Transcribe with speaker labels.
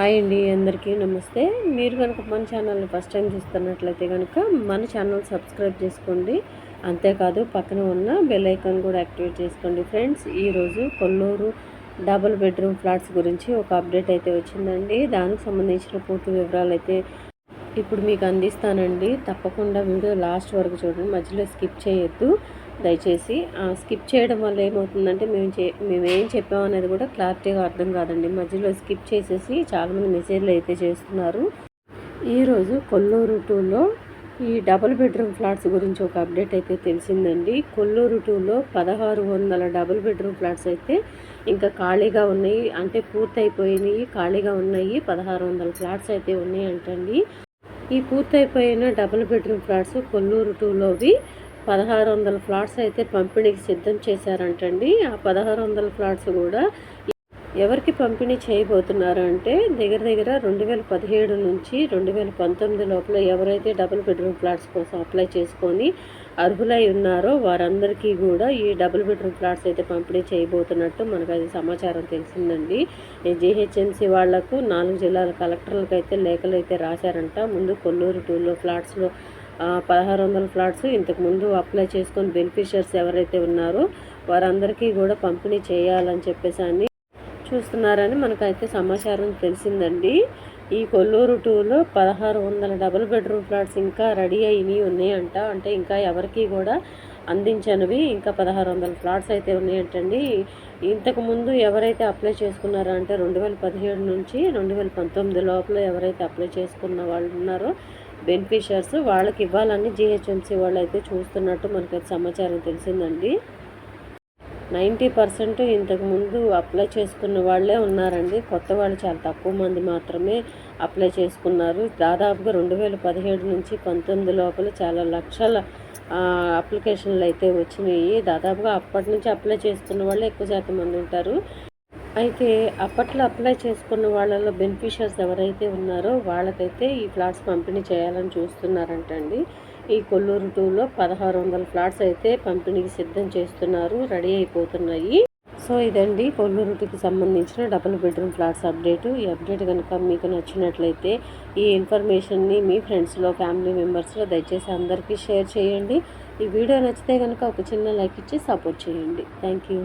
Speaker 1: Hi అండి అందరికీ నమస్తే. మీరు కనుక మన ఛానల్ని ఫస్ట్ టైం చూస్తున్నట్లయితే కనుక మన ఛానల్ సబ్స్క్రైబ్ చేసుకోండి. అంతేకాదు పక్కన ఉన్న బెల్ ఐకాన్ కూడా యాక్టివేట్ చేసుకోండి ఫ్రెండ్స్. ఈరోజు కొల్లూరు డబుల్ బెడ్రూమ్ ఫ్లాట్స్ గురించి ఒక అప్డేట్ అయితే వచ్చిందండి. దానికి సంబంధించిన పూర్తి వివరాలు అయితే ఇప్పుడు మీకు అందిస్తానండి. తప్పకుండా వీడియో లాస్ట్ వరకు చూడండి. మధ్యలో స్కిప్ చేయొద్దు. దయచేసి స్కిప్ చేయడం వల్ల ఏమవుతుందంటే మేము చే మేము ఏం చెప్పాం అనేది కూడా క్లారిటీగా అర్థం కాదండి. మధ్యలో స్కిప్ చేసేసి చాలామంది మెసేజ్లు అయితే చేస్తున్నారు. ఈరోజు కొల్లూరు టూలో ఈ డబుల్ బెడ్రూమ్ ఫ్లాట్స్ గురించి ఒక అప్డేట్ అయితే తెలిసిందండి. కొల్లూరు టూలో పదహారు వందల డబుల్ బెడ్రూమ్ ఫ్లాట్స్ అయితే ఇంకా ఖాళీగా ఉన్నాయి. అంటే పూర్తయిపోయినాయి ఖాళీగా ఉన్నాయి. పదహారు వందల ఫ్లాట్స్ అయితే ఉన్నాయి అంటండి ఈ పూర్తయిపోయిన డబుల్ బెడ్రూమ్ ఫ్లాట్స్ కొల్లూరు టూలోవి పదహారు వందల ఫ్లాట్స్ అయితే పంపిణీకి సిద్ధం చేశారంటండి. ఆ పదహారు వందల ఫ్లాట్స్ కూడా ఎవరికి పంపిణీ చేయబోతున్నారు అంటే దగ్గర దగ్గర రెండు వేల పదిహేడు నుంచి రెండు వేల పంతొమ్మిది లోపల ఎవరైతే డబుల్ బెడ్రూమ్ ఫ్లాట్స్ కోసం అప్లై చేసుకొని అర్హులై ఉన్నారో వారందరికీ కూడా ఈ డబుల్ బెడ్రూమ్ ఫ్లాట్స్ అయితే పంపిణీ చేయబోతున్నట్టు మనకు అది సమాచారం తెలిసిందండి. జీహెచ్ఎంసీ వాళ్ళకు నాలుగు జిల్లాల కలెక్టర్లకు అయితే లేఖలు అయితే రాశారంట. ముందు కొల్లూరు టూలో ఫ్లాట్స్లో పదహారు వందల ఫ్లాట్స్ ఇంతకుముందు అప్లై చేసుకొని బెనిఫిషియర్స్ ఎవరైతే ఉన్నారో వారందరికీ కూడా పంపిణీ చేయాలని చెప్పేసి అని చూస్తున్నారని మనకైతే సమాచారం తెలిసిందండి. ఈ కొల్లూరు టూలో పదహారు వందల డబుల్ బెడ్రూమ్ ఫ్లాట్స్ ఇంకా రెడీ అయినవి ఉన్నాయంట. అంటే ఇంకా ఎవరికి కూడా అందించనివి ఇంకా పదహారు వందల ఫ్లాట్స్ అయితే ఉన్నాయంటండి. ఇంతకుముందు ఎవరైతే అప్లై చేసుకున్నారో అంటే రెండు వేల పదిహేడు నుంచి రెండు వేల పంతొమ్మిది లోపల ఎవరైతే అప్లై చేసుకున్న వాళ్ళు ఉన్నారో బెనిఫిషియర్స్ వాళ్ళకి ఇవ్వాలని జిహెచ్ఎంసీ వాళ్ళు అయితే చూస్తున్నట్టు మనకి సమాచారం తెలిసిందండి. నైంటీ పర్సెంట్ ఇంతకుముందు అప్లై చేసుకున్న వాళ్ళే ఉన్నారండి. కొత్త వాళ్ళు చాలా తక్కువ మంది మాత్రమే అప్లై చేసుకున్నారు. దాదాపుగా రెండు వేల పదిహేడు నుంచి పంతొమ్మిది లోపల చాలా లక్షల అప్లికేషన్లు అయితే వచ్చినాయి. దాదాపుగా అప్పటి నుంచి అప్లై చేసుకున్న వాళ్ళే ఎక్కువ శాతం మంది ఉంటారు. అయితే అప్పట్లో అప్లై చేసుకున్న వాళ్ళలో బెనిఫిషియర్స్ ఎవరైతే ఉన్నారో వాళ్ళకైతే ఈ ఫ్లాట్స్ పంపిణీ చేయాలని చూస్తున్నారంటండి. ఈ కొల్లూరు టూలో పదహారు వందల ఫ్లాట్స్ అయితే పంపిణీకి సిద్ధం చేస్తున్నారు రెడీ అయిపోతున్నాయి. సో ఇదండి కొల్లూరు టూకి సంబంధించిన డబుల్ బెడ్రూమ్ ఫ్లాట్స్ అప్డేట్ ఈ అప్డేట్ కనుక మీకు నచ్చినట్లయితే ఈ ఇన్ఫర్మేషన్ని మీ ఫ్రెండ్స్లో ఫ్యామిలీ మెంబర్స్లో దయచేసి అందరికీ షేర్ చేయండి. ఈ వీడియో నచ్చితే కనుక ఒక చిన్న లైక్ ఇచ్చి సపోర్ట్ చేయండి. Thank you